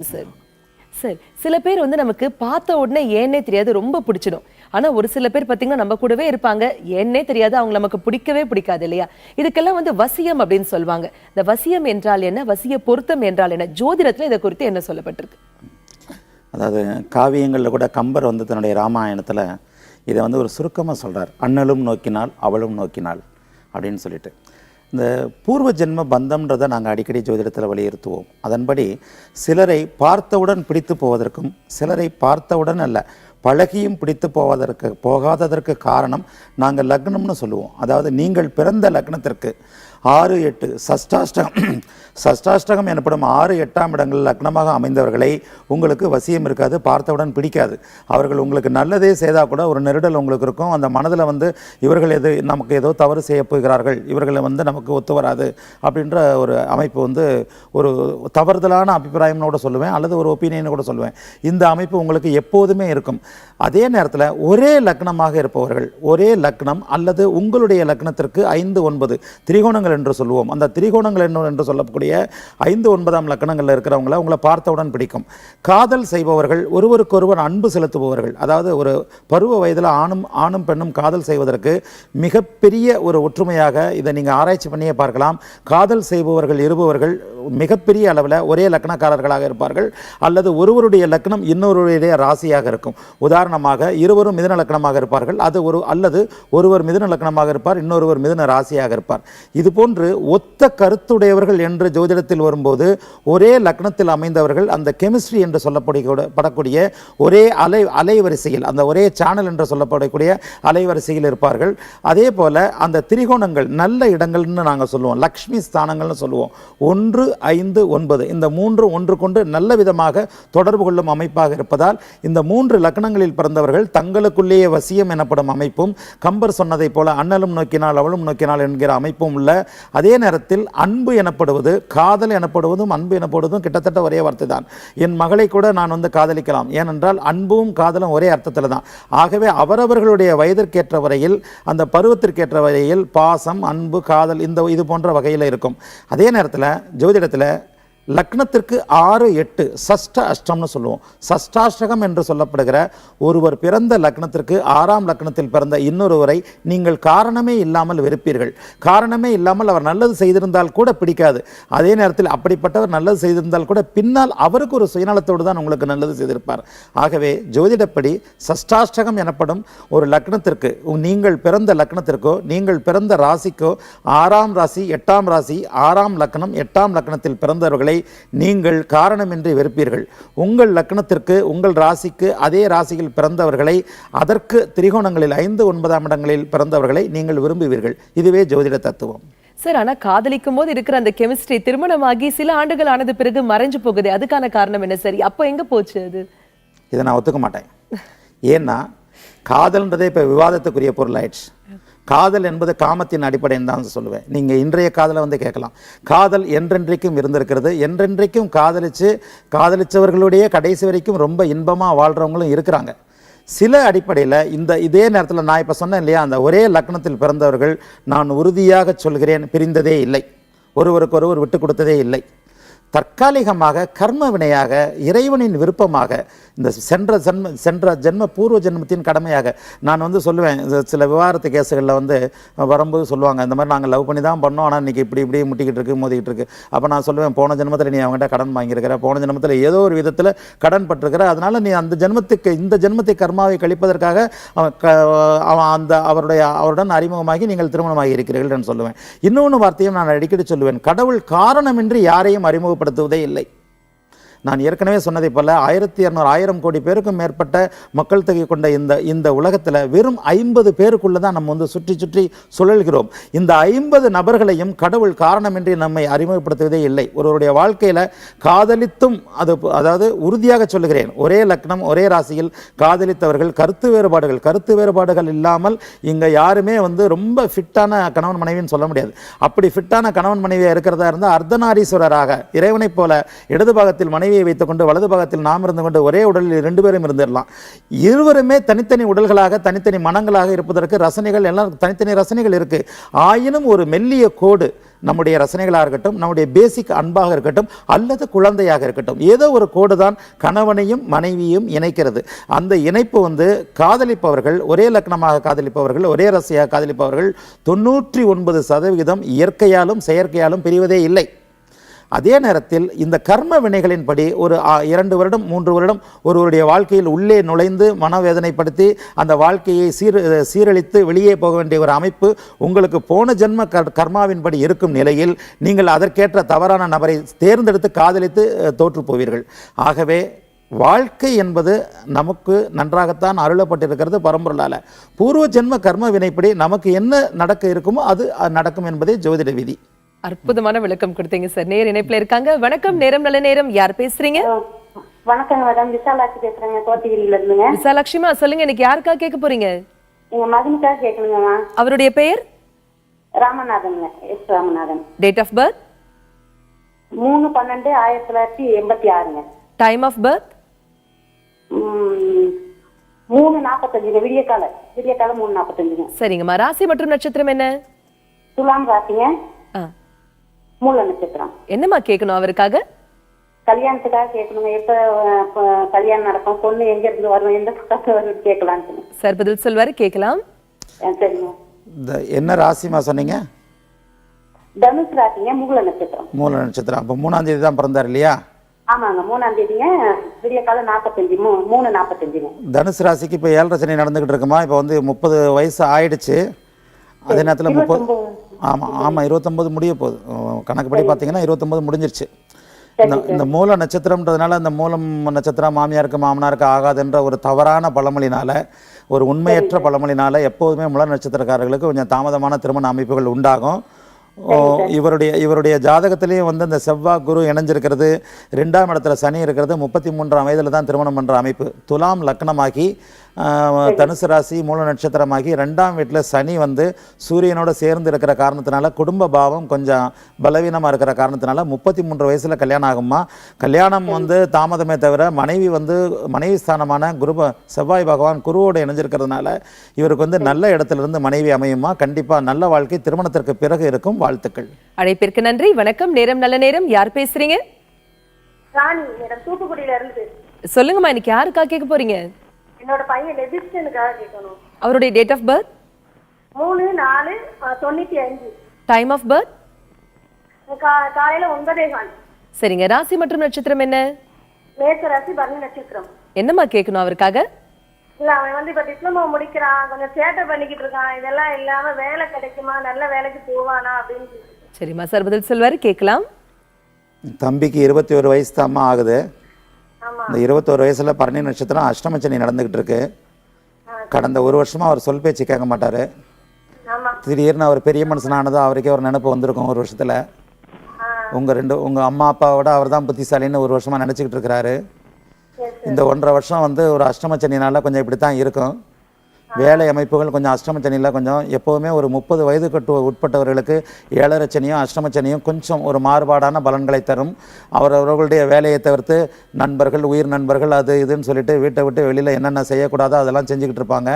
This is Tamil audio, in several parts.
சார். சார். சில பேர் வந்து நமக்கு பார்த்த உடனே ஏன்னே தெரியாது ரொம்ப பிடிச்சிடும். ஆனால் ஒரு சில பேர் பார்த்தீங்கன்னா நம்ம கூடவே இருப்பாங்க. ஏன்னே தெரியாது அவங்க நமக்கு பிடிக்கவே பிடிக்காது இல்லையா? இதுக்கெல்லாம் வந்து வசியம் அப்படின்னு சொல்லுவாங்க. இந்த வசியம் என்றால் என்ன? வசிய பொருத்தம் என்றால் என்ன? ஜோதிடத்தில் இதை குறித்து என்ன சொல்லப்பட்டிருக்கு? அதாவது காவியங்களில் கூட கம்பர் வந்து தன்னுடைய ராமாயணத்தில் இதை வந்து ஒரு சுருக்கமாக சொல்கிறார் அண்ணலும் நோக்கினால் அவளும் நோக்கினாள் அப்படின்னு சொல்லிட்டு. இந்த பூர்வ ஜென்ம பந்தம்ன்றதை நாங்கள் அடிக்கடி ஜோதிடத்தில் வலியுறுத்துவோம். அதன்படி சிலரை பார்த்தவுடன் பிடித்து போவதற்கும் சிலரை பார்த்தவுடன் அல்ல பழகியும் பிடித்து போவதற்கு போகாததற்கு காரணம் நாங்கள் லக்னம்னு சொல்லுவோம். அதாவது நீங்கள் பிறந்த லக்னத்திற்கு ஆறு எட்டு. சஷ்டாஷ்டகம். சஷ்டாஷ்டகம் எனப்படும் ஆறு எட்டாம் இடங்கள் லக்னமாக அமைந்தவர்களை உங்களுக்கு வசியம் இருக்காது பார்த்தவுடன் பிடிக்காது. அவர்கள் உங்களுக்கு நல்லதே செய்தால் கூட ஒரு நெருடல் உங்களுக்கு இருக்கும். அந்த மனதில் வந்து இவர்கள் எது நமக்கு ஏதோ தவறு செய்ய போகிறார்கள் இவர்களை வந்து நமக்கு ஒத்து வராது அப்படின்ற ஒரு அமைப்பு வந்து ஒரு தவறுதலான அபிப்பிராயம்னு கூட சொல்லுவேன் அல்லது ஒரு ஒப்பீனியன் கூட சொல்லுவேன். இந்த அமைப்பு உங்களுக்கு எப்போதுமே இருக்கும். அதே நேரத்தில் ஒரே லக்னமாக இருப்பவர்கள் ஒரே லக்னம் அல்லது உங்களுடைய லக்னத்திற்கு ஐந்து ஒன்பது திரிகோணங்கள் திரிகோணங்கள் என்று சொல்லுவோம். அந்த திரிகோணங்கள் என்ன என்று சொல்லக்கூடிய ஐந்து ஒன்பதாம் லக்கணங்களில் இருக்கிறவங்கள உங்களை பார்த்தவுடன் பிடிக்கும். காதல் செய்பவர்கள் ஒருவருக்கொருவர் அன்பு செலுத்துபவர்கள். அதாவது ஒரு பருவ வயதில் ஆணும் ஆணும் பெண்ணும் காதல் செய்வதற்கு மிகப்பெரிய ஒரு ஒற்றுமையாக இதை நீங்கள் ஆராய்ச்சி பண்ணியே பார்க்கலாம். காதல் செய்பவர்கள் இருபவர்கள் மிகப்பெரிய அளவில் ஒரே லக்னக்காரர்களாக இருப்பார்கள். அல்லது ஒருவருடைய லக்னம் இன்னொருடைய ராசியாக இருக்கும். உதாரணமாக இருவரும் மிதன லக்னமாக இருப்பார்கள். அது ஒரு அல்லது ஒருவர் மிதன லக்னமாக இருப்பார் இன்னொருவர் மிதன ராசியாக இருப்பார். இது போன்று ஒத்த கருத்துடையவர்கள் என்று ஜோதிடத்தில் வரும்போது ஒரே லக்னத்தில் அமைந்தவர்கள் அந்த கெமிஸ்ட்ரி என்று சொல்லப்படக்கூடிய படக்கூடிய ஒரே அலை அலைவரிசையில் அந்த ஒரே சேனல் என்று சொல்லப்படக்கூடிய அலைவரிசையில் இருப்பார்கள். அதே போல் அந்த திரிகோணங்கள் நல்ல இடங்கள்னு நாங்கள் சொல்லுவோம். லக்ஷ்மி ஸ்தானங்கள்னு சொல்லுவோம். ஒன்று ஐந்து ஒன்பது. இந்த மூன்று ஒன்று கொண்டு நல்ல விதமாக தொடர்பு கொள்ளும் அமைப்பாக இருப்பதால் இந்த மூன்று லக்னங்களில் பிறந்தவர்கள் தங்களுக்குள்ளேயே வசியம் எனப்படும் அமைப்பும் கம்பர் சொன்னதைப் போல அண்ணலும் நோக்கினால் அவளும் நோக்கினால் என்கிற அமைப்பும் உள்ள அதே நேரத்தில் அன்பு எனப்படுவது காதல் எனப்படுவதும் அன்பு எனப்படுவதும் கிட்டத்தட்ட ஒரே வார்த்தை தான் என் மகளை கூட நான் வந்து காதலிக்கலாம். ஏனென்றால் அன்பும் காதலும் ஒரே அர்த்தத்தில் தான் ஆகவே அவரவர்களுடைய வயதிற்கேற்ற வரையில் அந்த பருவத்திற்கேற்ற வரையில் பாசம் அன்பு காதல் இந்த இது போன்ற வகையில் இருக்கும். அதே நேரத்தில் ஜோதிடத்தில் லக்னத்திற்கு ஆறு எட்டு சஷ்ட அஷ்டம்னு சொல்லுவோம். சஷ்டாஷ்டகம் என்று சொல்லப்படுகிற ஒருவர் பிறந்த லக்னத்திற்கு ஆறாம் லக்னத்தில் பிறந்த இன்னொருவரை நீங்கள் காரணமே இல்லாமல் வெறுப்பீர்கள். காரணமே இல்லாமல் அவர் நல்லது செய்திருந்தால் கூட பிடிக்காது. அதே நேரத்தில் அப்படிப்பட்டவர் நல்லது செய்திருந்தால் கூட பின்னால் அவருக்கு ஒரு சுயநலத்தோடு தான் உங்களுக்கு நல்லது செய்திருப்பார். ஆகவே ஜோதிடப்படி சஷ்டாஷ்டகம் எனப்படும் ஒரு லக்னத்திற்கு உ- நீங்கள் பிறந்த லக்னத்திற்கோ நீங்கள் பிறந்த ராசிக்கோ ஆறாம் ராசி எட்டாம் ராசி ஆறாம் லக்னம் எட்டாம் லக்னத்தில் பிறந்தவர்களை நீங்கள் காரணமின்றி வெறுப்பீர்கள். உங்கள் லக்னத்திற்கு உங்கள் ராசிக்கு அதே ராசியில் பிறந்தவர்களை அதற்கு திரிகோணங்களில் ஐந்து ஒன்பதாம் இடங்களில் பிறந்தவர்களை நீங்கள் விரும்புவீர்கள். இதுவே ஜோதிட தத்துவம். சார் ஆனா காதலிக்கும் போது இருக்கிற அந்த கெமிஸ்ட்ரி திருமணமாகி சில ஆண்டுகள் ஆனது பிறகு மறைஞ்சு போகுது. அதுக்கான காரணம் என்ன சரி? அப்போ எங்க போச்சு அது? இதை நான் ஒத்துக்க மாட்டேன். ஏன்னா காதல்ன்றதே இப்போ விவாதத்துக்குரிய பொருள் ஆயிடுச்சு காதல் என்பது காமத்தின் அடிப்படையில் தான் சொல்லுவேன். நீங்கள் இன்றைய காதலை வந்து கேட்கலாம். காதல் என்றென்றைக்கும் இருந்திருக்கிறது. என்றென்றைக்கும் காதலித்து காதலிச்சவர்களுடைய கடைசி வரைக்கும் ரொம்ப இன்பமாக வாழ்கிறவங்களும் இருக்கிறாங்க. சில அடிப்படையில் இந்த இதே நேரத்தில் நான் இப்போ சொன்னேன் இல்லையா அந்த ஒரே லக்னத்தில் பிறந்தவர்கள் நான் உறுதியாக சொல்கிறேன் பிரிந்ததே இல்லை. ஒருவருக்கொருவர் விட்டு கொடுத்ததே இல்லை. தற்காலிகமாக கர்ம வினையாக இறைவனின் விருப்பமாக இந்த சென்ற ஜென்ம சென்ற ஜென்ம பூர்வ ஜென்மத்தின் கடமையாக நான் வந்து சொல்லுவேன். இந்த சில விவாகரத்து கேஸுகளில் வந்து வரும்போது சொல்லுவாங்க இந்த மாதிரி நாங்கள் லவ் பண்ணி தான் பண்ணோம். ஆனால் இன்றைக்கி இப்படி இப்படி முட்டிக்கிட்டு இருக்கு மோதிக்கிட்டு இருக்கு. அப்போ நான் சொல்லுவேன் போன ஜென்மத்தில் நீ அவங்ககிட்ட கடன் வாங்கியிருக்கிற. போன ஜென்மத்தில் ஏதோ ஒரு விதத்தில் கடன் பட்டிருக்கிற. அதனால் நீ அந்த ஜென்மத்துக்கு இந்த ஜென்மத்தை கர்மாவை கழிப்பதற்காக அவன் க அவன் அந்த அவருடைய அவருடன் அறிமுகமாகி நீங்கள் திருமணமாகி இருக்கிறீர்கள் என்று சொல்லுவேன். இன்னொன்று வார்த்தையும் நான் அடிக்கடி சொல்லுவேன் கடவுள் காரணமின்றி யாரையும் அறிமுகப்படுத்துவதே இல்லை. நான் ஏற்கனவே சொன்னதைப் போல் ஆயிரத்தி இரநூறு ஆயிரம் கோடி பேருக்கும் மேற்பட்ட மக்கள் தொகை கொண்ட இந்த இந்த உலகத்தில் வெறும் ஐம்பது பேருக்குள்ளே தான் நம்ம வந்து சுற்றி சுற்றி சுழல்கிறோம். இந்த ஐம்பது நபர்களையும் கடவுள் காரணமின்றி நம்மை அறிமுகப்படுத்துவதே இல்லை. ஒருவருடைய வாழ்க்கையில் காதலித்தும் அது அதாவது உறுதியாக சொல்லுகிறேன் ஒரே லக்னம் ஒரே ராசியில் காதலித்தவர்கள் கருத்து வேறுபாடுகள் கருத்து வேறுபாடுகள் இல்லாமல் இங்கே யாருமே வந்து ரொம்ப ஃபிட்டான கணவன் மனைவின்னு சொல்ல முடியாது. அப்படி ஃபிட்டான கணவன் மனைவியாக இருக்கிறதா இருந்தால் அர்த்தநாரீஸ்வரராக இறைவனைப் போல இடது பாகத்தில் மனைவியை வைத்துக்கொண்டு வலது பாகத்தில் நாம் இருந்து கொண்டு ஒரே உடலில் ரெண்டு பேரும் இருந்துடலாம் இருவருமே தனித்தனி உடல்களாக தனித்தனி மனங்களாக இருப்பதற்கு ரசனைகள் எல்லாம் தனித்தனி ரசனைகள் இருக்கு. ஆயினும் ஒரு மெல்லிய கோடு நம்முடைய ரசனைகளாக இருக்கட்டும் நம்முடைய பேசிக் அன்பாக இருக்கட்டும் அல்லது குழந்தையாக இருக்கட்டும் ஏதோ ஒரு கோடு தான் கணவனையும் மனைவியும் இணைக்கிறது. அந்த இணைப்பு வந்து காதலிப்பவர்கள் ஒரே லக்னமாக காதலிப்பவர்கள் ஒரே ரசியாக காதலிப்பவர்கள் தொண்ணூற்றி ஒன்பது சதவிகிதம் இயற்கையாலும் செயற்கையாலும் பிரிவதே இல்லை. அதே நேரத்தில் இந்த கர்ம வினைகளின்படி ஒரு இரண்டு வருடம் மூன்று வருடம் ஒருவருடைய வாழ்க்கையில் உள்ளே நுழைந்து மனவேதனைப்படுத்தி அந்த வாழ்க்கையை சீர் சீரழித்து வெளியே போக வேண்டிய ஒரு அமைப்பு உங்களுக்கு போன ஜென்ம கர் கர்மாவின்படி இருக்கும் நிலையில் நீங்கள் அதற்கேற்ற தவறான நபரை தேர்ந்தெடுத்து காதலித்து தோற்று போவீர்கள். ஆகவே வாழ்க்கை என்பது நமக்கு நன்றாகத்தான் அருளப்பட்டிருக்கிறது பரம்பொருளால். பூர்வ ஜென்ம கர்ம வினைப்படி நமக்கு என்ன நடக்க இருக்குமோ அது நடக்கும் என்பதே ஜோதிட விதி. அற்புதமான விளக்கம் கொடுத்தீங்க சார் நேர் இணைப்புல இருக்காங்க. வணக்கம். நேரம் நல்ல நேரம். யார் பேசுறீங்க? வணக்கங்க மேடம் விசாலாட்சி பேசுறேங்க. கோத்தகிரியில இருந்துங்க. விசாலாட்சிமா சொல்லுங்க. இன்னைக்கு யாருக்கா கேட்க போறீங்க? எங்க மகனுக்காக கேட்கணுங்கம்மா. அவருடைய பெயர்? ராமநாதனுங்க. S. Ramanathan. Date of birth மூணு பன்னெண்டு ஆயிரத்தி தொள்ளாயிரத்தி எண்பத்தி ஆறுங்க. டைம் ஆஃப் பர்த் மூணு நாற்பத்தஞ்சுங்க விடிய கால. விடிய கால மூணு நாற்பத்தஞ்சுங்க சரிங்கம்மா. ராசி மற்றும் நட்சத்திரம் என்ன? துலாம் ராசிங்க. மூல நட்சத்திரம். என்னம்மா கேட்கணும் அவருக்காக? கல்யாணத்துக்காக கேட்கணுங்க. எப்ப கல்யாணம் நடக்கும்? பொண்ணு எங்க இருந்து வரும்? எந்த பக்கத்துல வரும்னு கேட்கலான்ட்டுங்க சார் பதில் சொல்வாரு கேட்கலாம். ஆ, சரிங்க. இந்த என்ன ராசிமா சொன்னீங்க? தனுஷ் ராசிங்க மூல நட்சத்திரம். மூல நட்சத்திரம். அப்போ மூணாம் தேதி தான் பிறந்தார் இல்லையா? ஆமாங்க. மூணாம் தேதிங்க விடிய கால நாற்பத்தஞ்சு மூ மூணு நாற்பத்தஞ்சுங்க தனுசு ராசிக்கு இப்போ ஏழரை சனி நடந்துக்கிட்டு இருக்குமா? இப்போ வந்து முப்பது வயசு ஆயிடுச்சு. அதே நேரத்தில் முப்பது ஆமாம் ஆமாம் இருபத்தொம்பது முடிய போகுது. கணக்குப்படி பார்த்தீங்கன்னா இருபத்தொம்பது முடிஞ்சிருச்சு. இந்த இந்த மூல நட்சத்திரம்ன்றதுனால இந்த மூலம் நட்சத்திரம் மாமியாருக்கு மாமனாருக்கு ஆகாதுன்ற ஒரு தவறான பழமொழினால ஒரு உண்மையற்ற பழமொழினால எப்போதுமே முல நட்சத்திரக்காரர்களுக்கு கொஞ்சம் தாமதமான திருமண அமைப்புகள் உண்டாகும். இவருடைய இவருடைய ஜாதகத்திலையும் வந்து இந்த செவ்வாய் குரு இணைஞ்சிருக்கிறது. ரெண்டாம் இடத்துல சனி இருக்கிறது. முப்பத்தி மூன்றாம் வயதில் தான் திருமணம் பண்ணுற அமைப்பு. துலாம் லக்னமாகி தனுசு ராசி மூல நட்சத்திரமாகி ரெண்டாம் வீட்டில் சனி வந்து சூரியனோட சேர்ந்து இருக்கிற காரணத்தினால குடும்ப பாவம் கொஞ்சம் பலவீனமாக இருக்கிற காரணத்தினால முப்பத்தி மூன்று வயசில் கல்யாணம் ஆகுமா கல்யாணம் வந்து தாமதமே தவிர மனைவி வந்து மனைவி ஸ்தானமான குரு செவ்வாய் பகவான் குருவோடு இணைஞ்சிருக்கிறதுனால இவருக்கு வந்து நல்ல இடத்துல இருந்து மனைவி அமையுமா கண்டிப்பாக நல்ல வாழ்க்கை திருமணத்திற்கு பிறகு இருக்கும். வாழ்த்துக்கள். அழைப்பிற்கு நன்றி. வணக்கம். நேரம் நல்ல நேரம். யார் பேசுறீங்க? ராணி மேடம். தூத்துக்குடியில இருந்து சொல்லுங்கம்மா இன்னைக்கு யாருக்கா கேட்க போறீங்க? என்னோட பையன் லெபிஸ்டனுக்காக கேட்கணும். அவருடைய டேட் ஆஃப் பர்த் மூணு நாலு தொண்ணூத்தி அஞ்சு. டைம் ஆஃப் பர்த் கா- காலையில ஒன்பதே கால். சரிங்க. ராசி மற்றும் நட்சத்திரம் என்ன? மேற்க ராசி பரணி நட்சத்திரம். என்னம்மா கேட்கணும் அவருக்காக? இல்ல அவன் வந்து இப்ப டிப்ளமோ முடிக்கிறான். கொஞ்சம் சேட்டை பண்ணிக்கிட்டு இருக்கான். இதெல்லாம் இல்லாம வேலை கிடைக்குமா? நல்ல வேலைக்கு போவானா அப்படின்னு. சரிம்மா. சார் பதில் சொல்வாரு கேட்கலாம். தம்பிக்கு இருபத்தி ஒரு வயசு தாம்மா ஆகுது. இந்த இருபத்தோரு வயசில் பரணி நட்சத்திரம் அஷ்டமச்சனி நடந்துக்கிட்டு இருக்கு கடந்த ஒரு வருஷமாக அவர் சொல் பேச்சு கேட்க மாட்டார். திடீர்னு அவர் பெரிய மனுஷனானதோ அவருக்கே ஒரு நினைப்பு வந்திருக்கும் ஒரு வருஷத்தில். உங்கள் ரெண்டு உங்கள் அம்மா அப்பாவோட அவர் தான் புத்திசாலின்னு ஒரு வருஷமாக நினச்சிக்கிட்டு இருக்கிறாரு இந்த ஒன்றரை வருஷம் வந்து ஒரு அஷ்டமச்சனினால கொஞ்சம் இப்படி தான் இருக்கும். வேலை அமைப்புகள் கொஞ்சம் அஷ்டமச்சனியில் கொஞ்சம் எப்போவுமே ஒரு முப்பது வயது கட்டு உட்பட்டவர்களுக்கு ஏழரை சனியும் அஷ்டமச்சனியும் கொஞ்சம் ஒரு மாறுபாடான பலன்களை தரும். அவர் அவர்களுடைய வேலையை தவிர்த்து நண்பர்கள் உயிர் நண்பர்கள் அது இதுன்னு சொல்லிட்டு வீட்டை விட்டு வெளியில் என்னென்ன செய்யக்கூடாதோ அதெல்லாம் செஞ்சுக்கிட்டு இருப்பாங்க.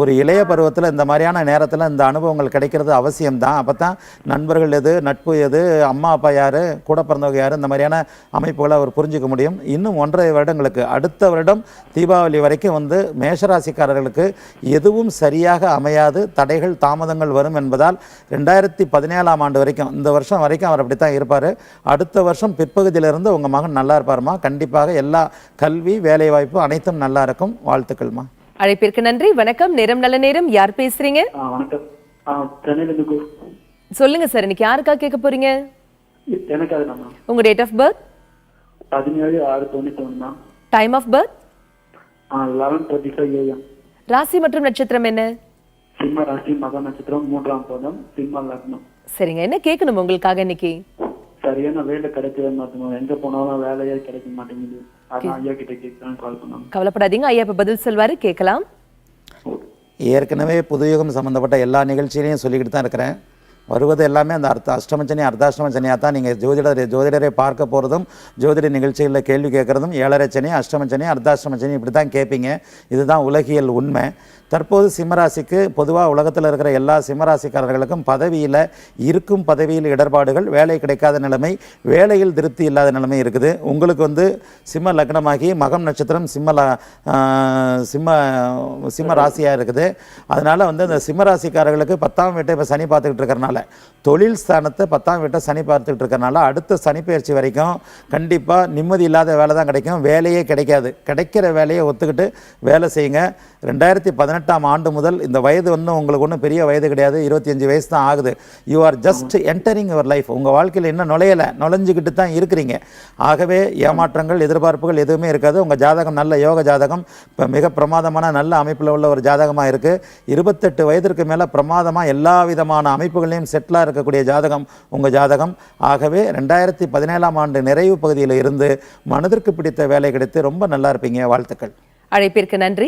ஒரு இளைய பருவத்தில் இந்த மாதிரியான நேரத்தில் இந்த அனுபவங்கள் கிடைக்கிறது அவசியம்தான். அப்போ தான் நண்பர்கள் எது நட்பு எது அம்மா அப்பா யார் கூட பிறந்தவங்க யார் இந்த மாதிரியான அமைப்புகளை அவர் புரிஞ்சுக்க முடியும். இன்னும் ஒன்றரை வருடங்களுக்கு அடுத்த வருடம் தீபாவளி வரைக்கும் வந்து மேஷராசிக்காரர்களுக்கு எதுவும் சரியாக அமையாது தடைகள் தாமதங்கள் வரும் என்பதால் ரெண்டாயிரத்தி பதினேழாம் ஆண்டு வரைக்கும் இந்த வருஷம் வரைக்கும் அவர் அப்படி தான் இருப்பார். அடுத்த வருஷம் பிற்பகுதியிலிருந்து உங்கள் மகன் நல்லா இருப்பாருமா? கண்டிப்பாக எல்லா கல்வி வேலைவாய்ப்பு அனைத்தும் நல்லா இருக்கும். வாழ்த்துக்கள்மா. அழைப்பிற்கு நன்றி. வணக்கம். நேரம் நல்ல நேரம். யார் பேசுறீங்க? ஆ வணக்கம். ஆ சென்னையிலேருந்து கு சொல்லுங்க சார். இன்னைக்கு யாருக்கா கேட்க போறீங்க? உங்க டேட் ஆஃப் பர்த் பதினேழு ஆறு தொண்ணூத்தி ஒன்று time of birth eleven twenty five AM ராசி மற்றும் நட்சத்திரம் என்ன? சிம்ம ராசி மக நட்சத்திரம் மூன்றாம் பாதம் சிம்ம லக்னம். சரிங்க. என்ன கேட்கணும் உங்களுக்காக இன்னைக்கு? சரியான வேலை கிடைக்கவே மாட்டேங்குது. எங்க போனாலும் வேலையே கிடைக்க மாட்டேங்குது. அதான் ஐயா கிட்ட கேட்கலான்னு கால் பண்ணாங்க கவலைப்படாதீங்க. ஐயா இப்ப பதில் சொல்வாரு. கேட்கலாம். ஏற்கனவே புதுயுகம் சம்மந்தப்பட்ட எல்லா நிகழ்ச்சியிலையும் சொல்லிக்கிட்டு தான் இருக்கிறேன். வருவது எல்லாமே அந்த அர்த்த அஷ்டம சனி அர்த்தாஷ்டம சனியாக தான் நீங்கள் ஜோதிடரை ஜோதிடரை பார்க்க போகிறதும் ஜோதிட நிகழ்ச்சிகளில் கேள்வி கேட்குறதும் ஏழரை சனி அஷ்டம சனி அர்த்தாஷ்டம சனி இப்படி தான் கேட்பீங்க. இதுதான் உலகியல் உண்மை. தற்போது சிம்மராசிக்கு பொதுவாக உலகத்தில் இருக்கிற எல்லா சிம்மராசிக்காரர்களுக்கும் பதவியில் இருக்கும் பதவியில் இடர்பாடுகள் வேலை கிடைக்காத நிலைமை வேலையில் திருப்தி இல்லாத நிலைமை இருக்குது. உங்களுக்கு வந்து சிம்ம லக்னமாகி மகம் நட்சத்திரம் சிம்ம சிம்ம சிம்ம ராசியாக இருக்குது. அதனால் வந்து அந்த சிம்ம ராசிக்காரர்களுக்கு பத்தாம் வீட்டை இப்போ சனி பார்த்துக்கிட்டு இருக்கிறனால தொழில் ஸ்தானத்தை பத்தாம் வீட்டை சனி பார்த்துக்கிட்டு இருக்கிறனால அடுத்த சனிப்பெயர்ச்சி வரைக்கும் கண்டிப்பாக நிம்மதி இல்லாத வேலை தான் கிடைக்கும். வேலையே கிடைக்காது. கிடைக்கிற வேலையை ஒத்துக்கிட்டு வேலை செய்யுங்க. ரெண்டாயிரத்தி பதினெட்டு பதினெட்டாம் ஆண்டு முதல் இந்த வயது வந்து உங்களுக்கு ஒன்றும் பெரிய வயது கிடையாது. இருபத்தி அஞ்சு வயசு தான் ஆகுது. You are just entering your life உங்கள் வாழ்க்கையில் இன்னும் நுழையலை. நுழைஞ்சுக்கிட்டு தான் இருக்கிறீங்க. ஆகவே ஏமாற்றங்கள் எதிர்பார்ப்புகள் எதுவுமே இருக்காது. உங்கள் ஜாதகம் நல்ல யோக ஜாதகம். இப்போ மிக பிரமாதமான நல்ல அமைப்பில் உள்ள ஒரு ஜாதகமாக இருக்குது இருபத்தெட்டு வயதிற்கு மேலே பிரமாதமாக எல்லா விதமான அமைப்புகளையும் செட்டிலாக இருக்கக்கூடிய ஜாதகம் உங்கள் ஜாதகம். ஆகவே ரெண்டாயிரத்தி பதினேழாம் ஆண்டு நிறைவு பகுதியில் இருந்து மனதிற்கு பிடித்த வேலை கிடைத்து ரொம்ப நல்லா இருப்பீங்க. வாழ்த்துக்கள். அழைப்பிற்கு நன்றி.